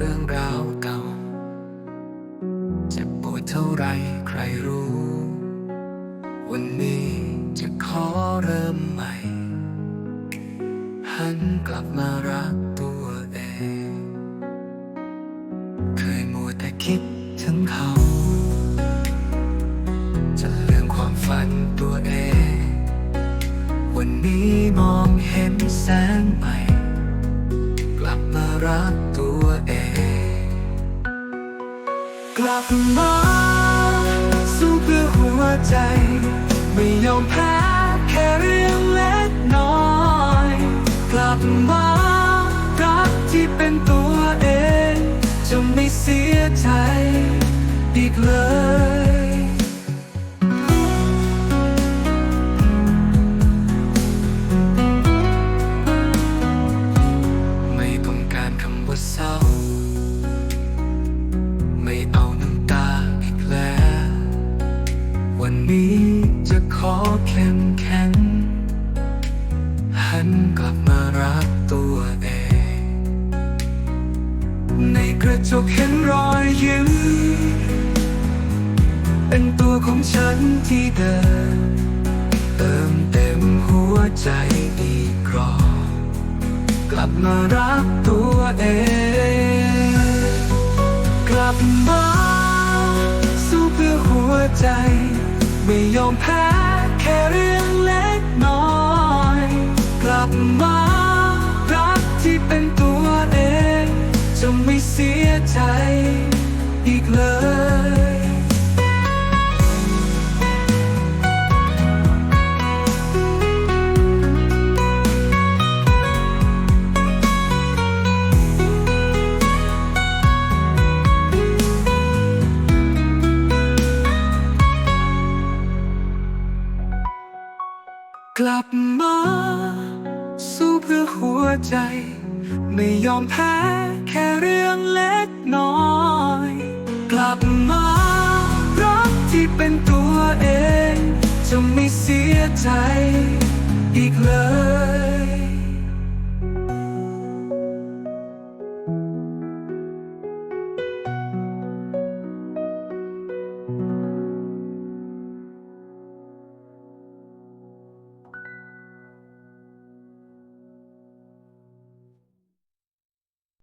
เรื่องราวเก่าเจ็บปวดเท่าไรใครรู้ วันนี้จะขอเริ่มใหม่ หันกลับมารักตัวเอง เคยมัวแต่คิดถึงเขา จะเลื่อมความฝันตัวเอง วันนี้มองเห็นแสงใหม่ กลับมารัก กลับมาสู้เพื่อหัวใจ ไม่ยอมแพ้แค่เรื่องเล็กน้อย กลับมารักที่เป็นตัวเอง จะไม่เสียใจอีกเลย นี้จะขอเข้มแข็ง หันกลับมารักตัวเอง ในกระจกเห็นรอยยิ้ม เป็นตัวของฉันที่เดิน เติมเต็มหัวใจอีกรอบกลับมารักตัวเอง ไม่ยอมแพ้แค่เรื่องเล็กน้อย กลับมารักที่เป็นตัวเอง จะไม่เสียใจอีกเลย กลับมา สู้เพื่อหัวใจ ไม่ยอมแพ้แค่เรื่องเล็กน้อย กลับมา รักที่เป็นตัวเอง จะไม่เสียใจ อีกเลย